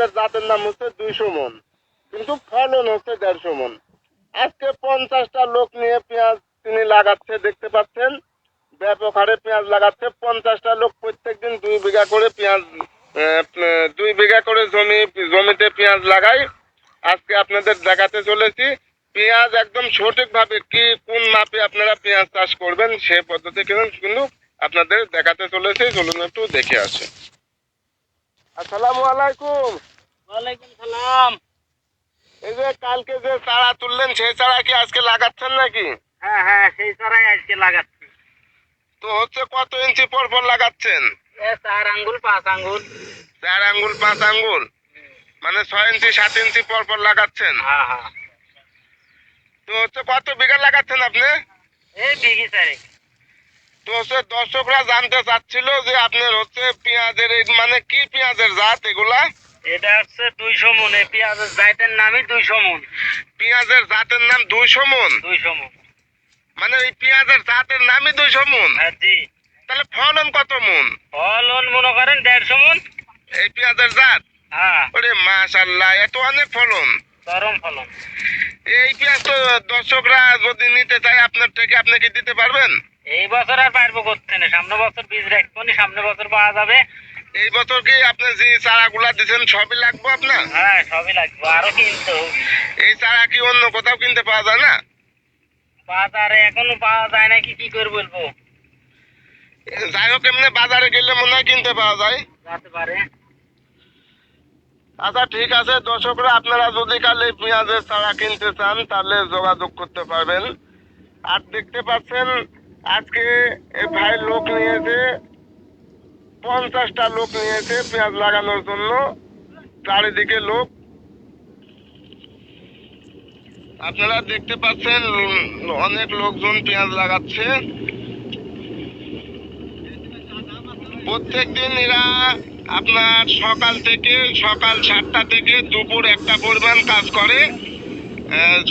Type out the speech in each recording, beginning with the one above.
পেঁয়াজের জাতের নাম হচ্ছে দুইশো মন, কিন্তু ফলন হচ্ছে দেড়শো মন। আজকে পঞ্চাশটা লোক নিয়ে পেঁয়াজ তিনি লাগাচ্ছে, দেখতে পাচ্ছেন? ব্যাপক হারে পেঁয়াজ লাগাচ্ছে। পঞ্চাশটা লোক প্রত্যেকদিন দুই বিঘা করে পেঁয়াজ দুই বিঘা করে জমি, জমিতে পেঁয়াজ লাগাই। আজকে আপনাদের দেখাতে চলেছি, পেঁয়াজ একদম সঠিকভাবে কি, কোন মাপে আপনারা পেঁয়াজ চাষ করবেন, সে পদ্ধতি কিন্তু আপনাদের দেখাতে চলেছি। চলুন একটু দেখে আসি। আসসালামু আলাইকুম। ওয়ালাইকুম সালাম। এই যে কালকে যে চারা তুললেন সেই চারা কি আজকে লাগাচ্ছেন নাকি? হ্যাঁ হ্যাঁ সেই চারাই আজকে লাগাচ্ছি। তো হচ্ছে কত ইঞ্চি পর পর লাগাচ্ছেন চার আঙ্গুল পাঁচ আঙ্গুল। চার আঙ্গুল পাঁচ আঙ্গুল? মানে ছয় ইঞ্চি সাত ইঞ্চি পর পর লাগাচ্ছেন? হ্যাঁ হ্যাঁ। তো হচ্ছে কত বিঘা লাগাচ্ছেন আপনি? এই বিঘি চারেক। তো হচ্ছে দর্শকরা জানতে চাচ্ছিল যে আপনার হচ্ছে পেঁয়াজের মানে কি পেঁয়াজের জাত এগুলা? এটা হচ্ছে দুইশো মন এই পেঁয়াজের জাইতের নামই দুইশো মন। পেঁয়াজের জাতের নাম দুইশো মন? দুইশো মন। মানে এই পেঁয়াজের জাতের নামই দুইশো মন? হ্যাঁ জি। তাহলে ফলন কত মন? ফলন মনে করেন দেড়শো মন। এই পেঁয়াজের জাত? হ্যাঁ। ওরে মাশাল্লাহ এত অনেক ফলন। চরম ফলন। এই পেঁয়াজ তো দর্শকরা যদি নিতে চায় আপনার থেকে আপনি কি দিতে পারবেন? এই বছর আর পারব করতে না সামনে বছর বীজ রাখব সামনে বছর পাওয়া যাবে। এই বছর কি আপনি যে চারাগুলা দিচ্ছেন সবই লাগবে আপনার? হ্যাঁ সবই লাগবে আরও কিনতে এই চারা কি অন্য কোথাও কিনতে পাওয়া যায় না? বাজারে এখনও পাওয়া যায় নাকি কি কি করে বলব? যাই হোক এমনি বাজারে গেলে মনে হয় কিনতে পাওয়া যায়। যাতে পারে। আচ্ছা ঠিক আছে দর্শকরা আপনারা যদি কাল এই পেঁয়াজের চারা কিনতে চান তাহলে যোগাযোগ করতে পারবেন। আর দেখতে পাচ্ছেন আজকে এই ভাই লোক নিয়েছে পঞ্চাশটা লোক নিয়েছে পেঁয়াজ লাগানোর জন্য। চারিদিকে লোক। আপনারা দেখতে পাচ্ছেন, অনেক লোকজন পেঁয়াজ লাগাচ্ছে। প্রত্যেক দিন এরা আপনার সকাল থেকে, সকাল সাতটা থেকে দুপুর একটা পরিমাণ কাজ করে।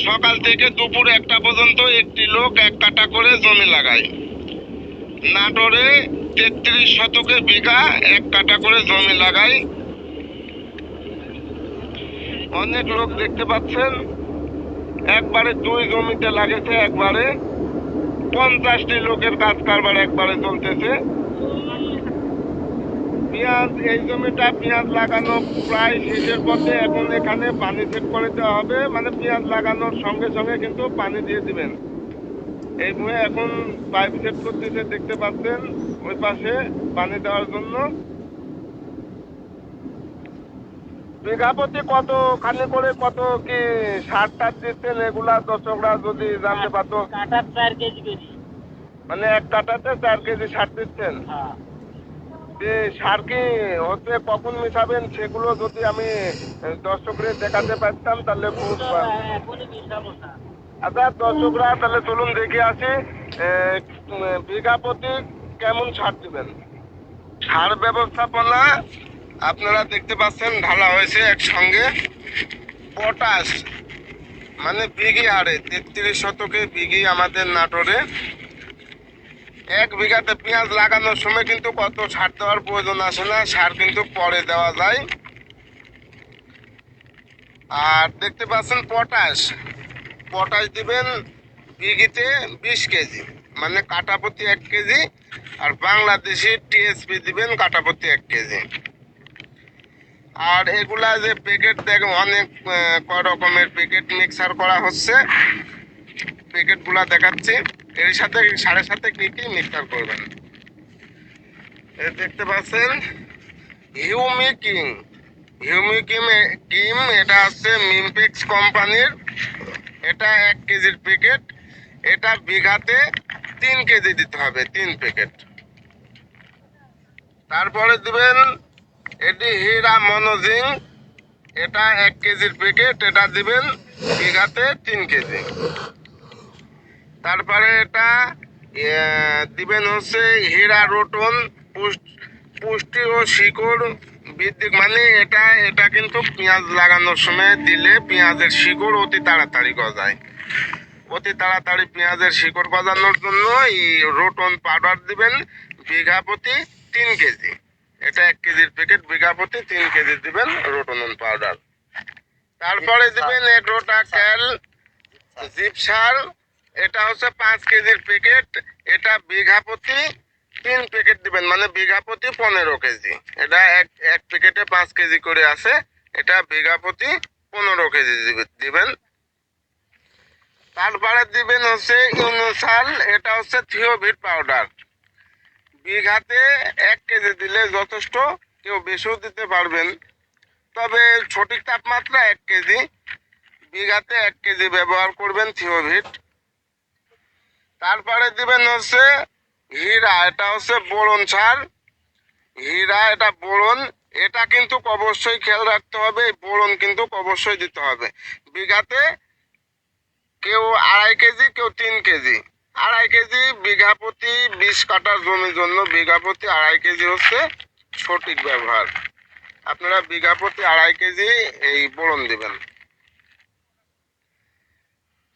সকাল থেকে দুপুর একটা পর্যন্ত একটি লোক এক কাটা করে জমি লাগায়। নাটোরে তেত্রিশ শতকে বিঘা এক কাটা করে জমি লাগাই। অনেক লোক দেখতে পাচ্ছেন, একবারে দুই জমিতে লাগেছে একবারে। পঞ্চাশটি লোকের কাজ কারবার একবারে চলতেছে। পেঁয়াজ, এই জমিটা পেঁয়াজ লাগানো প্রায় শেষের পথে এখন এখানে পানি সেট করে দেওয়া হবে। মানে পেঁয়াজ লাগানোর সঙ্গে সঙ্গে কিন্তু পানি দিয়ে দিবেন। এই ভূমি এখন পাইপ সেট করতেছে, দেখতে পাচ্ছেন। ওই পাশে পানি দেওয়ার জন্য। বিঘা প্রতি কত খালি করে কত কি সার টার দিচ্ছেন এগুলা দর্শকরা যদি জানতে পারতো। কাটার চার কেজি করে। মানে এক কাটাতে চার কেজি সার দিচ্ছেন হ্যাঁ। যে সার কি কখন মিশাবেন সেগুলো যদি আমি আহ, দর্শকদের দেখাতে পারতাম তাহলে খুব না। আচ্ছা দর্শকরা তাহলে চলুন দেখে আসি। বিঘা প্রতি কেমন সার দিবেন? সার ব্যবস্থাপনা আপনারা দেখতে পাচ্ছেন ঢালা হয়েছে একসঙ্গে। পটাশ মানে বিঘি হারে, তেত্রিশ শতকে বিঘি আমাদের নাটোরে। এক বিঘাতে পেঁয়াজ লাগানোর সময় কিন্তু কত সার দেওয়ার প্রয়োজন আসে না সার কিন্তু পরে দেওয়া যায়। আর দেখতে পাচ্ছেন পটাশ পটাশ দিবেন বিঘিতে বিশ কেজি। মানে কাটা প্রতি এক কেজি, আর বাংলাদেশি টিএসপি দিবেন কাটা প্রতি এক কেজি। আর এগুলা যে প্যাকেট দেখ, অনেক রকমের প্যাকেট মিক্সার করা হচ্ছে। প্যাকেটগুলা দেখাচ্ছি। এর সাথে সাড়ে সাথে কি কি মিক্সার করবেন। দেখতে পাচ্ছেন হিউমি কিং হিউমি কিম কিম এটা হচ্ছে মিমপেক্স কোম্পানির এটা এক কেজির প্যাকেট এটা বিঘাতে তিন কেজি দিতে হবে, তিন প্যাকেট। তারপরে দিবেন এটি হীরা মনোজিং। এটা এক কেজির প্যাকেট, এটা দিবেন বিঘাতে তিন কেজি। তারপরে এটা দিবেন হচ্ছে হীরা রোটন পুষ- পুষ্টি ও শিকড় বৃদ্ধি মানে এটা এটা কিন্তু পেঁয়াজ লাগানোর সময় দিলে পেঁয়াজের শিকড় অতি তাড়াতাড়ি গজায়। অতি তাড়াতাড়ি পেঁয়াজের শিকড় গজানোর জন্য এই রোটন পাউডার দিবেন বিঘা প্রতি তিন কেজি। এটা এক কেজির প্যাকেট বিঘা প্রতি তিন কেজি দিবেন রোটনন পাউডার তারপরে দিবেন এগ্রোটা ক্যাল জিপসার। এটা হচ্ছে পাঁচ কেজির প্যাকেট এটা বিঘা প্রতি তিন প্যাকেট দিবেন মানে বিঘা প্রতি পনেরো কেজি। এটা এক এক প্যাকেটে পাঁচ কেজি করে আছে এটা বিঘা প্রতি পনেরো কেজি দিবেন। তারপরে দিবেন হচ্ছে ইউনোসাল, এটা হচ্ছে থিওভিট পাউডার। বিঘাতে এক কেজি দিলে যথেষ্ট, কেউ বেশিও দিতে পারবেন। তবে সঠিক তাপমাত্রা এক কেজি, বিঘাতে এক কেজি ব্যবহার করবেন থিওভিট তারপরে দিবেন হচ্ছে হীরা, এটা হচ্ছে বোরন সার। হীরা, এটা বোরন, এটা কিন্তু অবশ্যই খেয়াল রাখতে হবে বোরন কিন্তু অবশ্যই দিতে হবে। বিঘাতে কেউ আড়াই কেজি, কেউ তিন কেজি। আড়াই কেজি বিঘা প্রতি বিশ কাঠার জমির জন্য বিঘা প্রতি আড়াই কেজি হচ্ছে সঠিক ব্যবহার। আপনারা বিঘা প্রতি আড়াই কেজি এই বোরন দিবেন।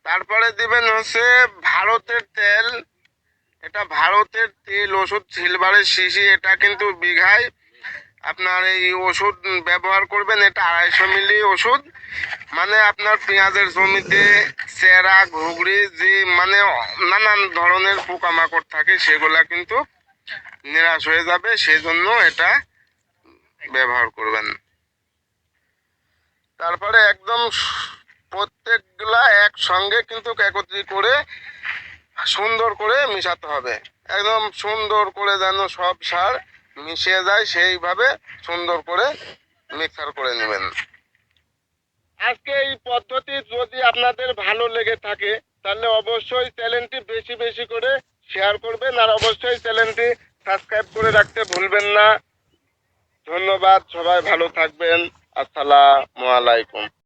তারপরে দিবেন হচ্ছে ভারতের তেল। এটা ভারতের তেল, ওষুধ সিলভারের শিশি, এটা কিন্তু বিঘায় আপনার এই ওষুধ ব্যবহার করবেন, এটা আড়াইশো মিলি ওষুধ। মানে আপনার পেঁয়াজের জমিতে চেরা ঘুগড়ি যে মানে নানান ধরনের পোকামাকড় থাকে, সেগুলা কিন্তু নিরাশ হয়ে যাবে সেই জন্য এটা ব্যবহার করবেন। তারপরে একদম প্রত্যেকগুলা একসঙ্গে কিন্তু একত্রি করে সুন্দর করে মিশাতে হবে। একদম সুন্দর করে যেন সব সার মিশিয়ে যায়, সেইভাবে সুন্দর করে মিক্সার করে নেবেন। আজকে এই পদ্ধতি যদি আপনাদের ভালো লেগে থাকে, তাহলে অবশ্যই চ্যানেলটি বেশি বেশি করে শেয়ার করবেন, আর অবশ্যই চ্যানেলটি সাবস্ক্রাইব করে রাখতে ভুলবেন না। ধন্যবাদ, সবাই ভালো থাকবেন। আসসালামু আলাইকুম।